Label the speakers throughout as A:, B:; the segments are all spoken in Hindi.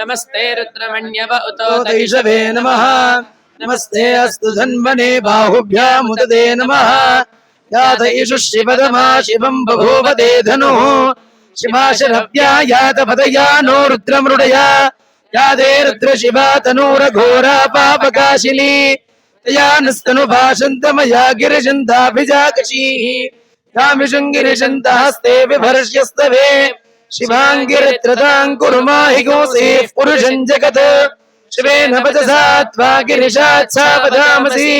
A: नमस्ते रुद्रमण्यव उतो
B: दैषवे नमः। नमस्ते अस्तु धन्वने बाहुभ्यामुददे नमः। यातयिषु शिवदमा शिवम् बभूवदे धनुः। शिवाशरव्या यातपदया नो रुद्रमृडया। यादे रुद्रशिवा तनूरघोरा पापकाशिनी। तया नस्तनुभाषन्तमया गिरिशन्ताभिजाकशीः। गोसेः पुरुषम् जगत्। शिवेन वचसा त्वा गिरिशात् सावधामसि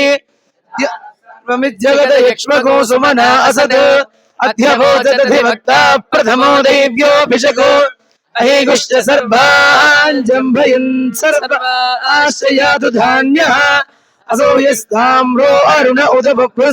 B: त्वमिद्यगत यक्ष्मको सुमना असत्। अध्यभोजदधिभक्ता प्रथमो देव्योऽभिषको अहेगुश्च सर्वाञ्जम्भयन् सर्व आश्रयातु धान्यः। असो यस्ताम्रो अरुण उद बभ्रुः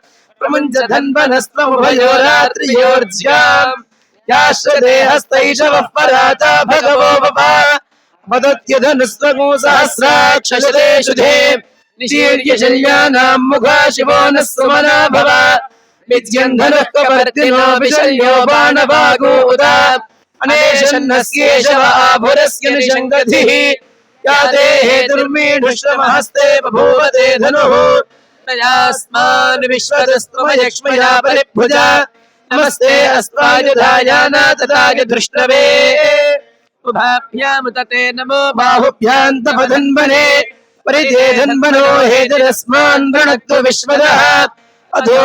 B: प्रमुञ्च धन्वनस्त्वमुभयोरात्रियोर्ज्याम् याश्रदे हस्तैषवः पराता भगवो बपा वदत्यधनुस्त्वगो सहस्राक्षशते शुधे निशीर्य मुखा शिवो नः सुमना भव। विद्यन्धनः कवर्तिनो बाणभागो उदा। अनेशन्नस्येषव आभुरस्य निषङ्गधिः या ते हेतुर्मीढुश्रमहस्ते बभूवते धनुः। तयास्मान् विश्वतस्त्वमयक्ष्मया परिभुजा नमस्ते
A: नमो
B: बाहुभ्यान्तपधन्वने परिधे धन्वनो हेतुरस्मान् वृणक्तु विश्वदः। अधो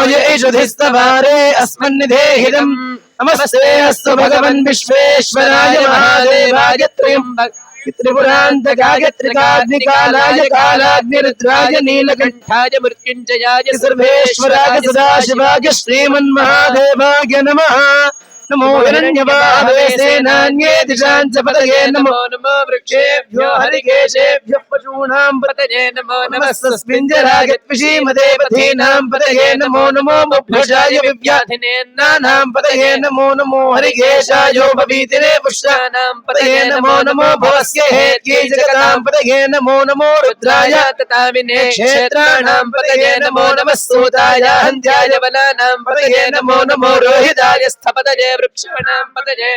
B: अस्मन्निधेहिदम् नमस्ते अस्तु भगवन् विश्वेश्वराय महादेवाय त्र्यम्बक त्रिपुरान्तकाय त्रिकाग्निकालाय कालाग्निरुद्राय नीलकण्ठाय
A: ठाय मृत्युञ्जयाय
B: सर्वेश्वराय सदाशिवाय श्रीमन्महादेवाय नमः नमो हिरण्यवाहवे सेनान्ये दिशाञ्च पदये नमो
A: नमो नमो वृक्षेभ्यो
B: हरिकेशेभ्यः पशूनां
A: पतये नमो नमः
B: नमस्तस्मिञ्जराय त्विषीमदेवतीनां पदये नमो नमो मुभ्यषाय विव्याधिनेन्नानां पदये नमो नमो हरिकेशायो भवीतिरे पुष्टानां पदये नमो नमो भवस्य हेत्यै जगतां पदये नमो नमो रुद्राय
A: तताविने
B: क्षेत्राणां पदये नमो नमः सूताय हन्त्याय बलानां पदये नमो नमो रोहिताय
A: स्थपतये वृक्षाणां पतये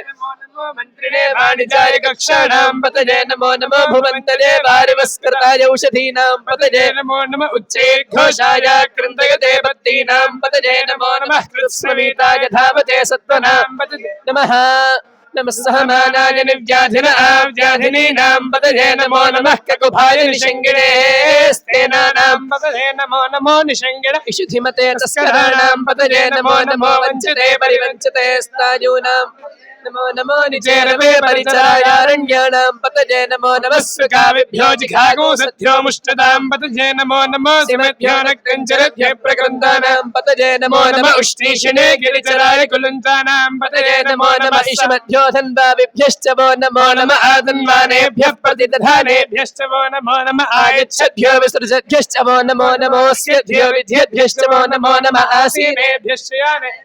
A: मन्त्रिणे वाणिजाय कक्षाणां पतये नमो नमो भुवन्तले वारिवस्कृताय औषधीनां पतये नमो नम उच्चैर्घोषाय कृन्दयते भक्तीनां नमो नमः कृत्स्नवीताय धावते सत्त्वनां पतये नमः नमः सहमानाय निर्व्याधिनां पदये नमो नमः ककुभाय निषङ्गिणे स्तेनानां पदये नमो नमो निषङ्गिण इषुधिमते तस्कराणां पदये नमो नमो वञ्चते परिवञ्चते स्तायूनां नमो नमो निचेरवे परिचरायारण्याणां पतये नमो नमः सुकाविभ्यो जिघागो सत्यो मुष्टदां पतये नमो नमो नक्तञ्चरभ्य प्रकृन्दानां पतये नमो नमः उष्णीषिणे गिरिचराय कुलुञ्चानां पतये नमो नमः धन्वाविभ्यश्च वो नमो नमः आदन्वानेभ्यः प्रतिदधानेभ्यश्च वो नमो नमः आयच्छद्भ्यो विसृजद्भ्यश्च वो नमो नमोऽस्यद्भ्यो विद्येभ्यश्च वो नमो नमः आसीनेभ्यश्च याने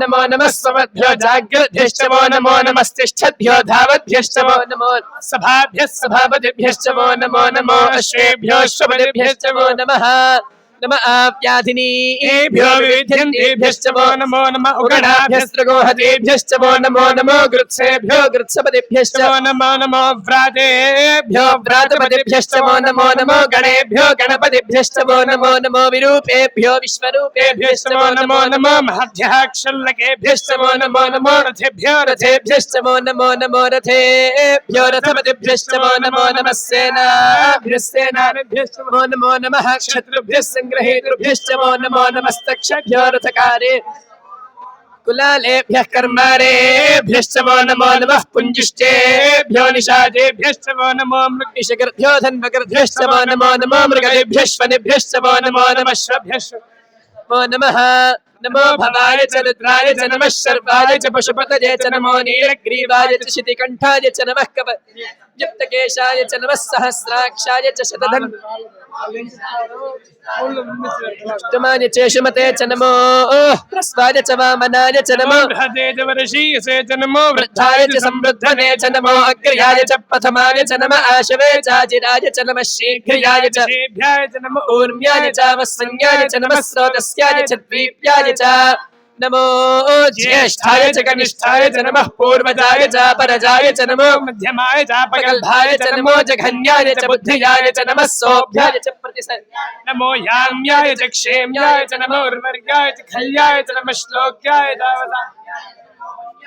A: नमो। नमः स्वमद्भ्यो जाग्रद्भ्यश्च वो नमो नमस्तिष्ठद्भ्यो धावद्भ्यश्च वो नमो सभाभ्यः सभापतिभ्यश्च वो नमो नमो अश्वेभ्यो श्वपतिभ्यश्च वो नमः नम आप्याधिनीभ्यो विविध्यन्तेभ्यश्च वो नमो नमः उगणाभ्यस्त्रगोहतेभ्यश्च वो नमो नमो गृत्सेभ्यो गृत्सपतिभ्यश्च वो नमो नमो व्रातेभ्यो व्रातपतिभ्यश्च वो नमो नमो गणेभ्यो गणपतिभ्यश्च वो नमो नमो विरूपेभ्यो विश्वरूपेभ्यश्च वो नमो नमो महद्भ्यः क्षल्लकेभ्यश्च वो नमो नमो रथेभ्यो रथेभ्यश्च वो नमो नमो रथेभ्यो रथपतिभ्यश्च वो नमो नमः सेनाभ्यः सेनाभ्यश्च वो नमो नमः क्षत्रुभ्यः सङ्ग्रहेतृभ्यश्च वो नमो नमस्तक्षभ्यो रथकारे कुलालेभ्यः कर्मारेभ्यश्च वो नमो नमः पुञ्जिष्टेभ्यो निषादेभ्यश्च वो नमो मृग्निशगर्भ्यो धन्वगर्भ्यश्च वो नमो नमो मृगेभ्यश्वनिभ्यश्च वो नमो नमः श्वभ्यश्व नमो। नमः नमो भवाय च रुद्राय च नमः शर्वाय च पशुपतये च नमो नीलग्रीवाय च शितिकण्ठाय च नमः कव युक्तकेशाय च नमः सहस्राक्षाय च शतधन् अष्टमाय च शुमते च नमो ह्रस्वाय च वामनाय च नमो
C: बृहते च वर्षीयसे च नमो
A: वृद्धाय च संवृद्धने च नमो अग्र्याय च प्रथमाय च नम आशवे चाजिराय च नमः शीघ्रयाय च
C: शीघ्राय च नमो
A: ऊर्म्याय च वस्संज्ञाय च नमः स्रोतस्याय च द्वीप्याय च नमो ज्येष्ठाय च कनिष्ठाय च नमः पूर्वजाय च परजाय च नमो
C: मध्यमाय च
A: प्रगल्भाय च नमो जघन्याय च बुद्धियाय च नमः सोऽभ्याय च
C: नमो याम्याय च क्षेम्याय च नमो उर्वर्गाय च खल्याय च नमः श्लोक्याय च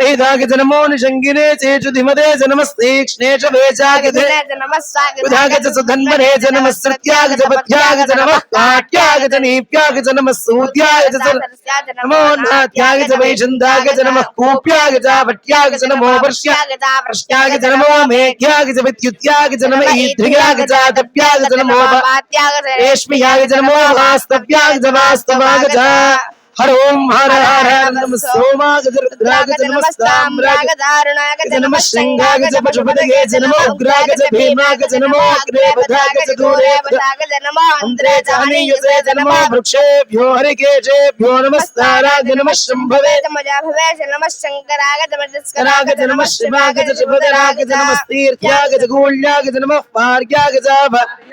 B: निषङ्गिने चेषु धिमते च नमस्तीक्ष्णे च वेचागज सुधन्वने च नमः सत्यागज पथ्यागज नमः काट्यागज नीप्यागज नमः सूत्यागज च नमो नाथ्यागज वैशन्दागज नमः कूप्यागज भट्यागज नमो वर्ष्यागज नमो मेघ्यागज विद्युत्यागज नमः ईध्र्यागज दप्यागज नमो रेश्म्यागज नमो वास्तव्यागज वास्तवागज हर ओम हर हर हर नमः शृङ्गागज पशुपतये च नमो उग्रागज भीमागज नमो अग्रे बधागज दूरे अन्तरे च हनीयसे च नमो वृक्षेभ्यो हरिकेशेभ्यो नमः शम्भवे नमः नमः नमः नमः आधार्यागज लात्यागज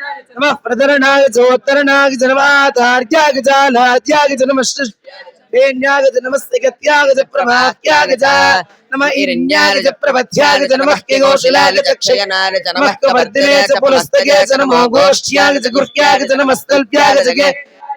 B: नमः वेण्यागज नमस्तिगत्यागज प्रभात्यागज नमः इरण्यागज प्रपथ्यागज नमः किगोशिलागज क्षयनागज नमः कवर्दिने च पुरस्तगे च नमो गोष्ठ्यागज गुर्क्यागज नमस्तल्प्यागज गे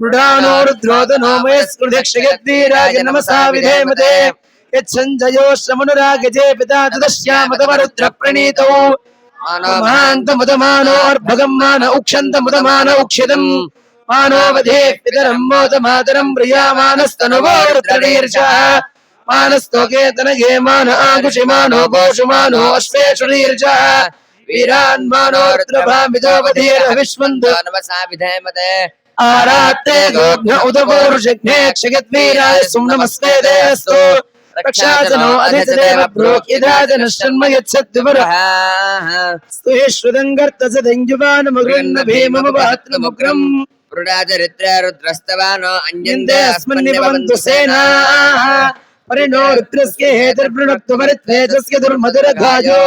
B: మృడానో రుద్రోదనో మయస్కృతిక్షయద్వీరాజ
D: నమసా
B: విధేమతే యచ్చంజయో శ్రమనురాగజే పితా తదశ్యామతమరుద్ర ప్రణీతౌ మానోర్భగం మాన ఉక్షంతముదమాన ఉక్షితం మానోవధే పితరం మోదమాతరం ప్రియామానస్తనువోరుద్రీర్ష మానస్తోకేతనగే మాన ఆకుషి మానో కోషు మానో అశ్వేషు నీర్జ వీరాన్ మానోర్ద్రభామిదోపధీర విశ్వందు
D: నమసా విధేమతే
B: आरात्ते गोभ्य उदपूरुषघ्ने क्षयद्वीराय सुम्नमस्ते देस्तु रक्षाजनो अधितदेव ब्रोक्यदाजन शर्म यच्छद्विवरः स्तुष्वदङ्गर्तसदञ्जुवानमगृन्न भीममुपहत्नमुग्रम्
D: वृडाचरित्रे रुद्रस्तवानो
B: यन्ते
D: अन्यन्ते
B: अस्मन्निभवन्तु सेनाः परिणो रुद्रस्य हेतुर्वृणक्तुमरित्वेजस्य दुर्मधुरघायो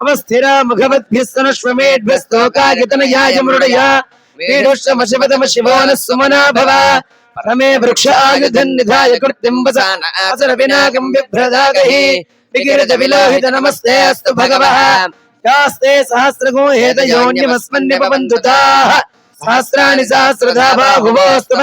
B: अवस्थिरा मुखवद्भ्यः सनश्वमेढ्यस्तोकायतनयाय मृडया पीडुष्टमशिवतम शिवो नः सुमना भव परमे वृक्ष निधाय वसान बिभ्रदागहि। विलोहित नमस्ते अस्तु भगवः। यास्ते सहस्रगो ताः सहस्राणि सहस्रधा बाहुवोऽस्तु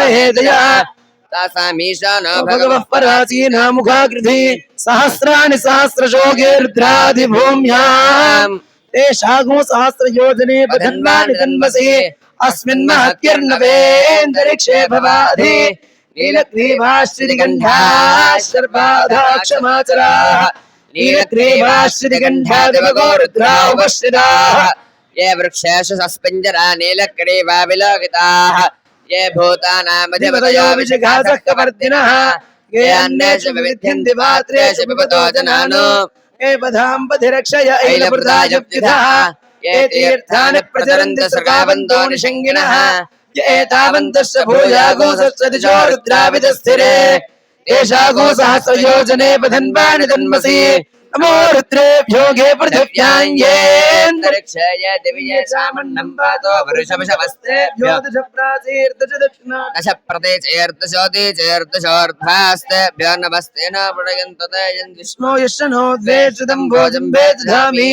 B: भगवः। पराचीनामुखाकृति सहस्राणि सहस्रशोके रुद्रादिभूम्याम् तेषागो सहस्रयोजने बधन्वानि तन्वसि अस्मिन् भवाधि रुद्रावश्रिताः
D: ये वृक्षेषु सस्पिञ्जरा नीलक्रीवा विलोकिताः ये भूतानामधिपतयो
B: विशिखासः कवर्दिनः
D: विविध्यन्ति पात्रेषु पिबतो जनानो।
B: एवधाम्पति रक्षय ऐलभृतायव्युधः ये तीर्थानि प्रचरन्ति सृगावन्तो निषङ्गिणः य एतावन्तस्य भूयागोसस्य दिशो रुद्राविदस्थिरे। एषा गोसहस्रयोजने बधन्वानि तन्मसि नमो रुद्रेभ्यो गे पृथिव्यां
D: दिव्ये सामन्नं पातो वृषभशवस्तेभ्यो।
B: दक्षिणा
D: दश प्रते चेर्दशोति चेर्दशोर्ध्वास्तेभ्यो नमस्ते न
B: विष्णो यशनो द्वेषितं भोजं वेदधामि।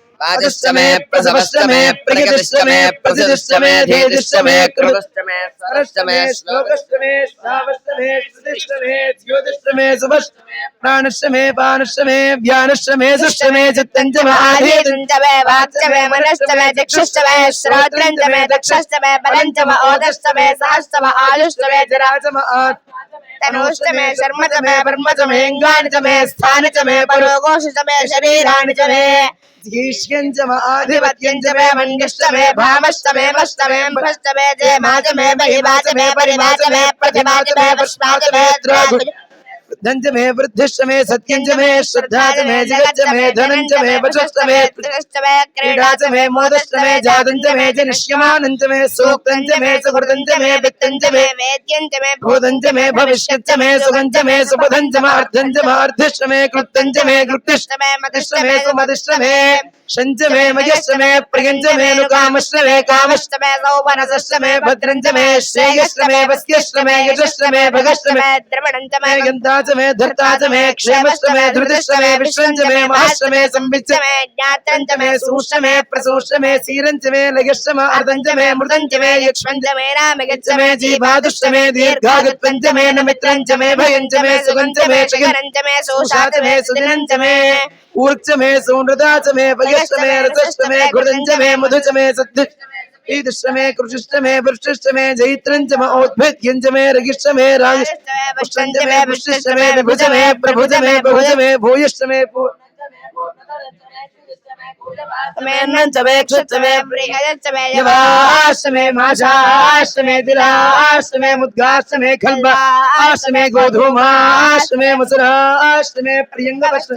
B: पादश्चमे प्रसवश्चमे प्रगतिश्चमे प्रसिद्धिश्चमे धीतिश्चमे कृत
D: कृतश्चमे सरश्चमे
B: श्लोकश्चमे श्रावश्चमे श्रुतिश्चमे ज्योतिश्चमे सुभश्चमे प्राणश्चमे पानश्चमे व्यानश्चमे सुश्चमे चित्तञ्चमे आधीतम्
E: च मे वाक्च मे मनश्च मे चक्षुश्च मे श्रोत्रम् च बलम् च मे शर्म च मे ब्रह्म च मे अङ्गानि च मे स्थानि च मे परोगोष च मे शरीराणि च मे
B: धीष्यञ्च आधिपत्यञ्च
E: आधिपत्यञ्च मे मन्यश्च मे भावश्च मे वश्च मे मुखश्च मे जयमाच मे बहिवाच मे परिवाच मे प्रतिभाच मे पुष्पाच मे द्रोः
B: वृद्धञ्च मे वृद्धिश्च मे सत्यञ्च मे श्रद्धा च मे जगच्च मे धनञ्च मे वचश्च मे
E: कृतश्च मे
B: क्रीडा च मे मोदश्च मे मे च मे सूक्तञ्च मे सुकृतञ्च मे मे
E: वेद्यञ्च मे
B: मे भविष्यच्च मे मे सुपथञ्च मे अर्थञ्च मे अर्धिश्च मे क्लुप्तञ्च मे कृप्तिश्च
E: मे
B: मतिश्च मे सुमतिश्च मे शञ्च मे मयश्च मे प्रियञ्च मे नुकामश्च मे कामश्च
E: मे
B: मनसश्च मे भद्रञ्च मे श्रेयश्च मे वस्यश्च मे यशश्च मे भगश्च मे
E: द्रवणञ्च
B: मे गन्ता च मे धर्ता मे क्षेमश्च मे धृतिश्च मे विश्वञ्च मे महश्च मे संविच्च
E: मे ज्ञातञ्च
B: मे सूश्च मे प्रसूश्च मे सीरञ्च मे लयश्च मे अर्धञ्च मे मृदञ्च मे यक्ष्मञ्च
E: मे रामगच्छ
B: मे जीवादुश्च मे दीर्घागत्वञ्च मे नमित्रञ्च मे भयञ्च मे सुगञ्च मे चगञ्च
E: मे सोषाच मे
B: सुदिनञ्च मे ऊर्च मे सुनृता च मे भयश्च मे रसश्च मे घृतञ्च मे मधु च मे सद्ध ईदश्च मे कृषिश्च मे वृष्टिश्च मे जैत्रञ्च मे औद्भिद्यञ्च मे रगिश्च मे रागिश्च पुष्टञ्च मे पुष्टिश्च मे विभुज मे प्रभुज मे बहुज मे भूयश्च मे
E: मे नञ्च मे क्षुच्च मे बृहदच्च मे
B: यवाश्च मे माशाश्च मे दिलाश्च मे मुद्गाश्च मे खल्बाश्च मे गोधूमाश्च मे मुसराश्च मे प्रियङ्गवश्च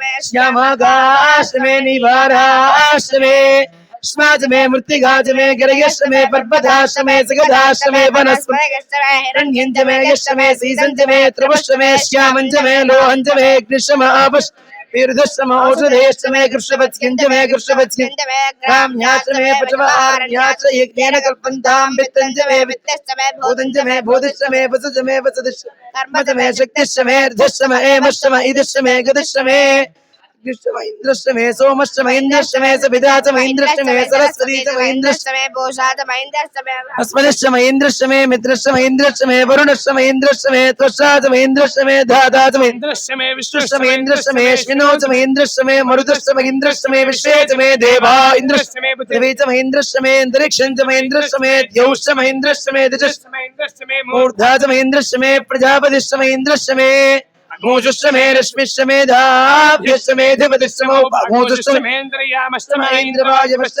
E: मे
B: श्यामागाश्च मे निवाराश्च मे श्माज मे मृत्तिगाज मे गिरयश्च मे पर्वताश्च मे सगदाश्च मे, वनस्पति रण्यञ्च मे यश्च मे सीसञ्च मे त्रिवश्च मे श्यामञ्च मे लोहञ्च मे कृष्ण आपश्च वीरधश्च मे औषधेश्च मे कृष्णवत्स्यञ्च मे कृष्णवत्स्यञ्च काम्याश्च मे पचवार्याश्च यज्ञेन कल्पन्तां वित्तञ्च मे वित्त
E: मे
B: भूतञ्च मे भूतिश्च मे वसुच मे वसुदिश्च कर्म च मे शक्तिश्च मे अर्धश्च मे एमश्च मे इदश्च मे गतिश्च मे इन्द्रश्च मे इन्द्रश्च मे सोमश्च मे इन्द्रश्च मे सविता च मे इन्द्रश्च मे सरस्वती च मे इन्द्रश्च
E: मे भूषाच मे इन्द्रश्च मे
B: अस्मदश्च मे इन्द्रश्च मे मित्रश्च मे इन्द्रश्च मे वरुणश्च मे इन्द्रश्च मे त्वष्टा च मे इन्द्रश्च मे धाता च मे
C: इन्द्रश्च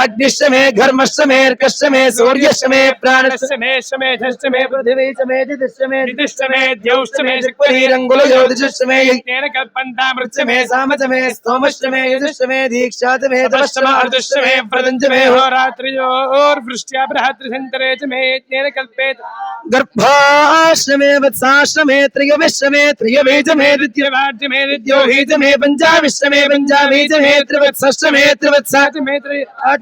C: मे
B: दिजश्च
C: मे इन्द्रश्च मे मूर्ध
B: मूर्धा च मे इन्द्रश्च मे प्रजापतिश्च मे इन्द्रश्च मे घोषश्च मे रश्मिश्च मे धाभ्यश्च मे धिपतिश्च मे घोषश्च मे
C: मेन्द्रियामश्च
B: मे इन्द्रवायवश्च मे मैत्रावरुणश्च मे प्रतिप्रस्थानश्च मे शुक्रश्च मे मन्धीच मे आग्नेयश्च मे वैश्वदेवश्च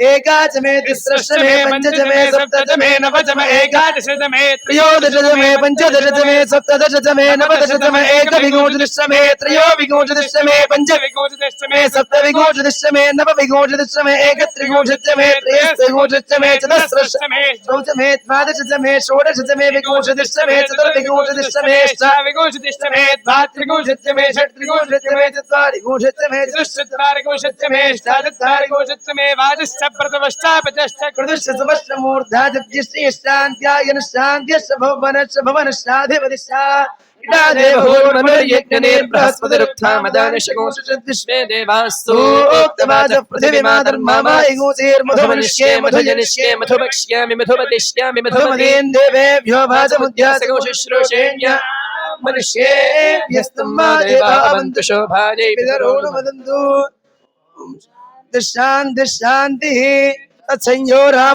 B: एकाचमे तिस्रश्चमे पञ्चचमे सप्तचमे नवचमे एकादश
C: एकादशतमे
B: त्रयोदशतमे पञ्चदशतमे सप्तदशतमे नवदशतमे एकविंशतिश्चमे त्रयोविंशतिश्चमे पञ्चविंशतिश्चमे सप्तविंशतिश्चमे नवविंशतिश्चमे एकत्रिंशतिश्चमे त्रयस्त्रिंशतिश्चमे चतुस्रश्चमे चौचमे द्वादशतमे षोडशतमे विंशतिश्चमे चतुर्विंशतिश्चमे
C: विंशतिश्चमे द्वात्रिंशतिश्चमे
B: षट्त्रिंशतिश्चमे चत्वारिंशतिश्चमे
C: चतुश्चत्वारिंशतिश्चमे षादत्वारिंशतिश्चमे वाजश्च మధుమక్ష్యామి
B: మధుమతిష్యామి మధుమదీన్ దేవేభ్యో భాసముద్యాసగోశుశ్రూషేణ్య మనుష్యేభ్యస్తం మా
A: దేవావంతు శోభాజై
B: పితరోణు వదంతు
A: मधुजनिष्ये मधुभक्ष्यामि मधुपदिष्यामि